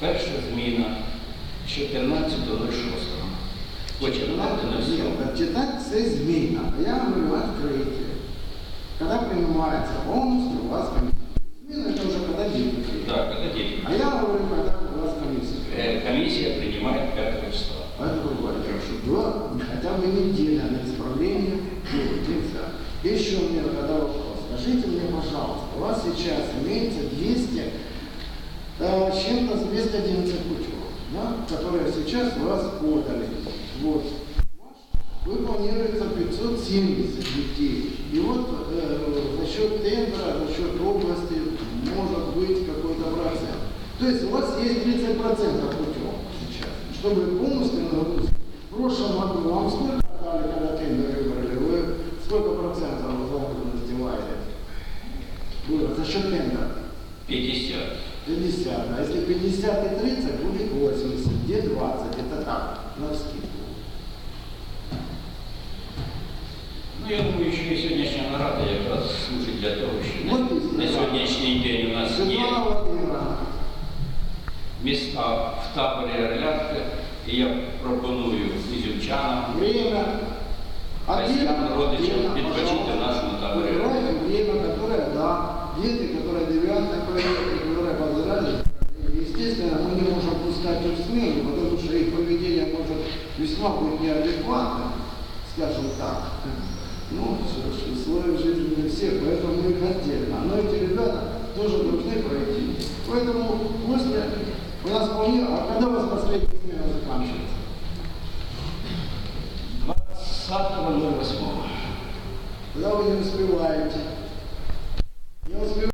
Перша зміна 14.06. Починати на всьому. Нет, читать це зміна. А я говорю открытие. Когда принимается полностью, у вас комиссия. Зміна это уже когда деньги принимают. Так, это діти. А я говорю, когда у вас комиссия. Е, Комісія приймає 5 числа. Это другое дело, что было хотя бы неделя на исправление нельзя. Еще у меня тогда вопрос. Скажите мне, пожалуйста, у вас сейчас имеется 200, э, с чем-то 211 путевок, да, которые сейчас вас подали. Вот. Вы планируется 570 детей. И вот э, за счет тендера, за счет области может быть какой-то процент. То есть у вас есть 30% путевок сейчас, чтобы полностью нагрузить. В прошлом году вам сколько дали, когда тендеры выбрали? Вы сколько процентов загрузности маете? Было за счет тендера. 50. 50. А если 50 и 30, будет 80. Где 20? Это так, на вскидку. Ну, я думаю, що і сьогоднішня нарада якраз служить для того, що От на, і на сьогоднішній день у нас є Светлана Владимировна, міста в таборі Орлятка, і я пропоную ізюмчанам время. Христиан, родичам, відпочити Естественно, мы не можем пускать их в смену, потому что их поведение может весьма быть неадекватным, скажем так. Ну, условия жизни не всех, поэтому мы их отдельно. Но эти ребята тоже должны пройти. Поэтому после у нас вполне... А когда у вас последняя смена заканчивается? 20.08. Когда вы не успеваете?